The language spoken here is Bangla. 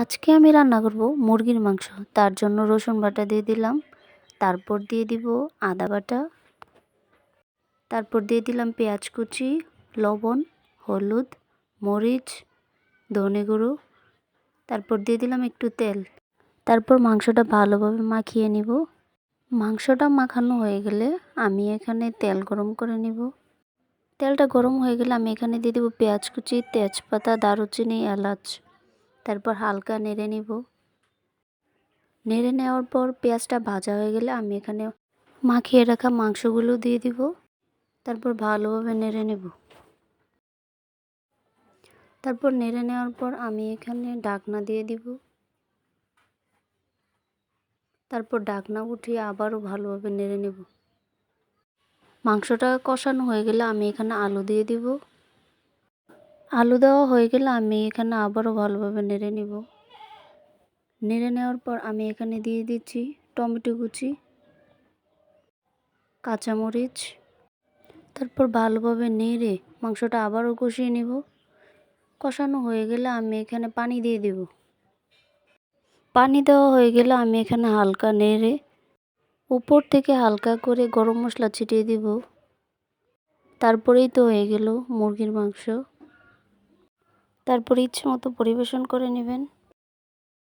আজকে আমি রান্না করব মুরগির মাংস। তার জন্য রসুন বাটা দিয়ে দিলাম। তারপর দিয়ে দিব আদা বাটা। তারপর দিয়ে দিলাম পেঁয়াজ কুচি, লবণ, হলুদ, মরিচ, ধনে গুঁড়ো। তারপর দিয়ে দিলাম একটু তেল। তারপর মাংসটা ভালোভাবে মাখিয়ে নিব। মাংসটা মাখানো হয়ে গেলে আমি এখানে তেল গরম করে নিব। তেলটা গরম হয়ে গেলে আমি এখানে দিয়ে দেবো পেঁয়াজ কুচি, তেজপাতা, দারুচিনি, এলাচ। তারপর হালকা নেড়ে নিব। নেড়ে নেওয়ার পর পেঁয়াজটা ভাজা হয়ে গেলে আমি এখানে মাখিয়ে রাখা মাংসগুলো দিয়ে দিব। তারপর ভালোভাবে নেড়ে নেব। তারপর নেড়ে নেওয়ার পর আমি এখানে ডাকনা দিয়ে দিব। তারপর ডাকনা উঠিয়ে আবারও ভালোভাবে নেড়ে নেব। মাংসটা কষানো হয়ে গেলে আমি এখানে আলু দিয়ে দিব। আলু দেওয়া হয়ে গেলে আমি এখানে আবারও ভালোভাবে নেড়ে নিব। নেড়ে নেওয়ার পর আমি এখানে দিয়ে দিচ্ছি টমেটো কুচি, কাঁচামরিচ, তারপর ভালোভাবে নেড়ে মাংসটা আবারও কষিয়ে নেব। কষানো হয়ে গেলে আমি এখানে পানি দিয়ে দেব। পানি দেওয়া হয়ে গেলে আমি এখানে হালকা নেড়ে উপর থেকে হালকা করে গরম মশলা ছিটিয়ে দিব। তারপরেই তো হয়ে গেল মুরগির মাংস। তারপর ইচ্ছে মতো পরিবেশন করে নেবেন।